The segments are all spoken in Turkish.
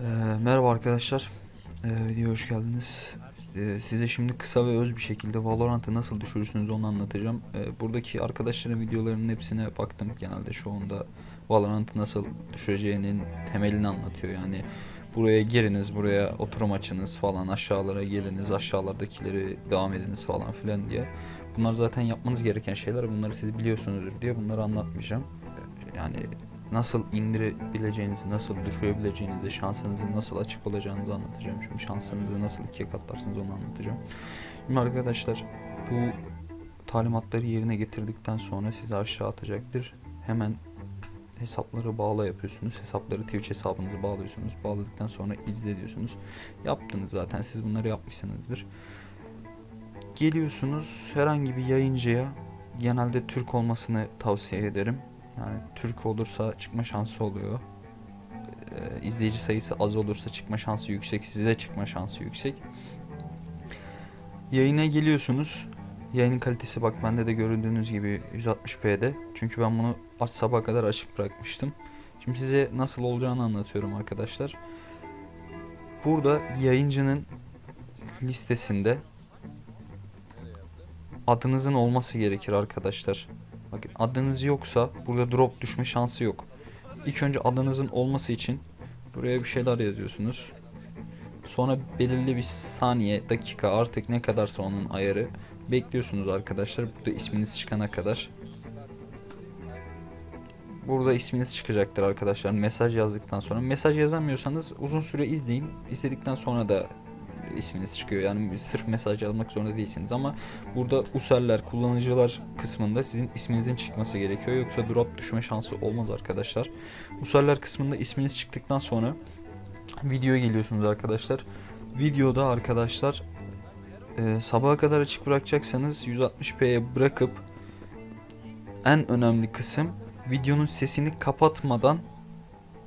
Ee, merhaba arkadaşlar. Ee, videoya hoş geldiniz. Ee, size şimdi kısa ve öz bir şekilde Valorant'ı nasıl düşürürsünüz onu anlatacağım. Ee, buradaki arkadaşların videolarının hepsine baktım. Genelde çoğunda Valorant'ı nasıl düşüreceğinin temelini anlatıyor. Yani buraya giriniz, buraya oturum açınız falan, aşağılara geliniz, aşağılardakileri devam ediniz falan filan diye. Bunlar zaten yapmanız gereken şeyler. Bunları siz biliyorsunuzdur diye bunları anlatmayacağım. Ee, Yani nasıl indirebileceğinizi, nasıl düşürebileceğinizi, şansınızın nasıl açık olacağınızı anlatacağım. Şimdi şansınızı nasıl ikiye katlarsınız onu anlatacağım. Şimdi arkadaşlar bu talimatları yerine getirdikten sonra sizi aşağı atacaktır. Hemen hesapları bağla yapıyorsunuz. Hesapları Twitch hesabınızı bağlıyorsunuz. Bağladıktan sonra izle diyorsunuz. Yaptınız zaten. Siz bunları yapmışsınızdır. Geliyorsunuz herhangi bir yayıncıya genelde Türk olmasını tavsiye ederim. Yani Türk olursa çıkma şansı oluyor. Ee, izleyici sayısı az olursa çıkma şansı yüksek, size çıkma şansı yüksek. Yayına geliyorsunuz. Yayının kalitesi bak bende de göründüğünüz gibi 160p'de. Çünkü ben bunu aç sabaha kadar açık bırakmıştım. Şimdi size nasıl olacağını anlatıyorum arkadaşlar. Burada yayıncının listesinde adınızın olması gerekir arkadaşlar. Bakın adınız yoksa burada drop düşme şansı yok. İlk önce adınızın olması için buraya bir şeyler yazıyorsunuz. Sonra belirli bir saniye, dakika artık ne kadarsa onun ayarı bekliyorsunuz arkadaşlar. Burada isminiz çıkana kadar. Burada isminiz çıkacaktır arkadaşlar. Mesaj yazdıktan sonra. Mesaj yazamıyorsanız uzun süre izleyin. İzledikten sonra da isminiz çıkıyor. Yani sırf mesaj yazmak zorunda değilsiniz ama burada userler, kullanıcılar kısmında sizin isminizin çıkması gerekiyor. Yoksa drop düşme şansı olmaz arkadaşlar. Userler kısmında isminiz çıktıktan sonra videoya geliyorsunuz arkadaşlar. Videoda arkadaşlar e, sabaha kadar açık bırakacaksanız 160p'ye bırakıp en önemli kısım videonun sesini kapatmadan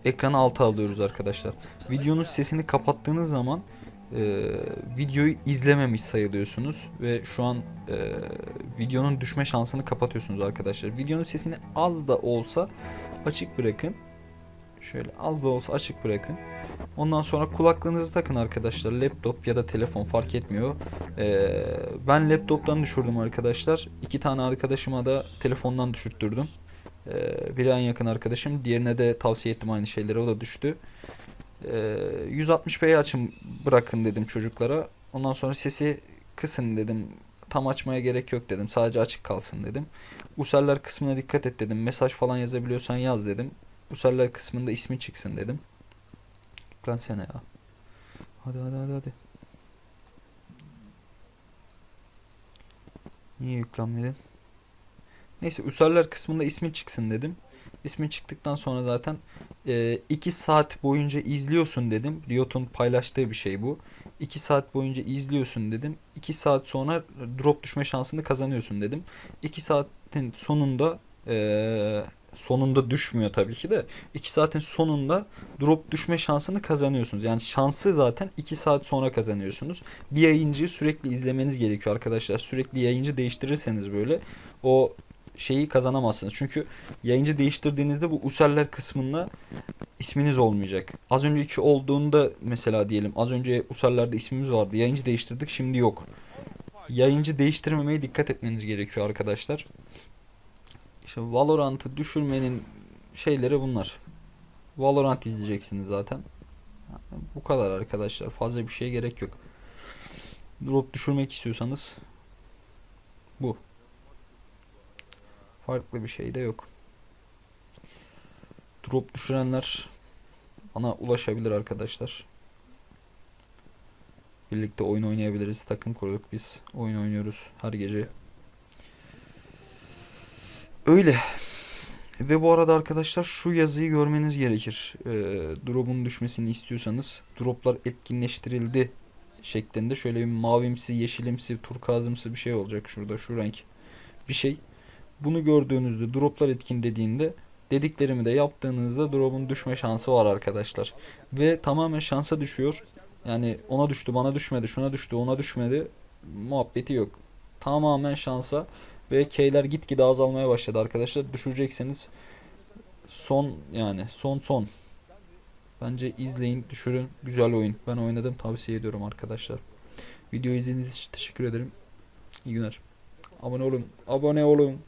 ekranı alta alıyoruz arkadaşlar. Videonun sesini kapattığınız zaman e, videoyu izlememiş sayılıyorsunuz ve şu an e, videonun düşme şansını kapatıyorsunuz arkadaşlar. Videonun sesini az da olsa açık bırakın. Şöyle az da olsa açık bırakın. Ondan sonra kulaklığınızı takın arkadaşlar. Laptop ya da telefon fark etmiyor. E, ben laptoptan düşürdüm arkadaşlar. İki tane arkadaşıma da telefondan düşürttürdüm. E, biri en yakın arkadaşım. Diğerine de tavsiye ettim aynı şeyleri. O da düştü. Ee, 160p'yi açın bırakın dedim çocuklara. Ondan sonra sesi kısın dedim. Tam açmaya gerek yok dedim. Sadece açık kalsın dedim. Userler kısmına dikkat et dedim. Mesaj falan yazabiliyorsan yaz dedim. Userler kısmında ismi çıksın dedim. Yüklensene ya. Hadi hadi hadi hadi. Niye yüklenmedin? Neyse userler kısmında ismi çıksın dedim. İsmi çıktıktan sonra zaten 2 saat boyunca izliyorsun dedim. Riot'un paylaştığı bir şey bu. 2 saat boyunca izliyorsun dedim. 2 saat sonra drop düşme şansını kazanıyorsun dedim. 2 saatin sonunda eee, sonunda düşmüyor tabii ki de 2 saatin sonunda drop düşme şansını kazanıyorsunuz. Yani şansı zaten 2 saat sonra kazanıyorsunuz. Bir yayıncıyı sürekli izlemeniz gerekiyor arkadaşlar. Sürekli yayıncı değiştirirseniz böyle o şeyi kazanamazsınız. Çünkü yayıncı değiştirdiğinizde bu userler kısmında isminiz olmayacak. Az önceki olduğunda mesela diyelim az önce userlerde ismimiz vardı. Yayıncı değiştirdik şimdi yok. Yayıncı değiştirmemeye dikkat etmeniz gerekiyor arkadaşlar. İşte Valorant'ı düşürmenin şeyleri bunlar. Valorant izleyeceksiniz zaten. Bu kadar arkadaşlar. Fazla bir şeye gerek yok. Drop düşürmek istiyorsanız bu. Farklı bir şey de yok. Drop düşürenler bana ulaşabilir arkadaşlar. Birlikte oyun oynayabiliriz. Takım kurduk biz. Oyun oynuyoruz her gece. Öyle. Ve bu arada arkadaşlar şu yazıyı görmeniz gerekir. Ee, drop'un düşmesini istiyorsanız droplar etkinleştirildi şeklinde şöyle bir mavimsi, yeşilimsi, turkuazımsı bir şey olacak şurada şu renk bir şey. Bunu gördüğünüzde droplar etkin dediğinde dediklerimi de yaptığınızda drop'un düşme şansı var arkadaşlar. Ve tamamen şansa düşüyor. Yani ona düştü, bana düşmedi, şuna düştü, ona düşmedi. Muhabbeti yok. Tamamen şansa ve K'ler gitgide azalmaya başladı arkadaşlar. Düşürecekseniz son yani son son. Bence izleyin, düşürün. Güzel oyun. Ben oynadım, tavsiye ediyorum arkadaşlar. Videoyu izlediğiniz için teşekkür ederim. İyi günler. Abone olun. Abone olun.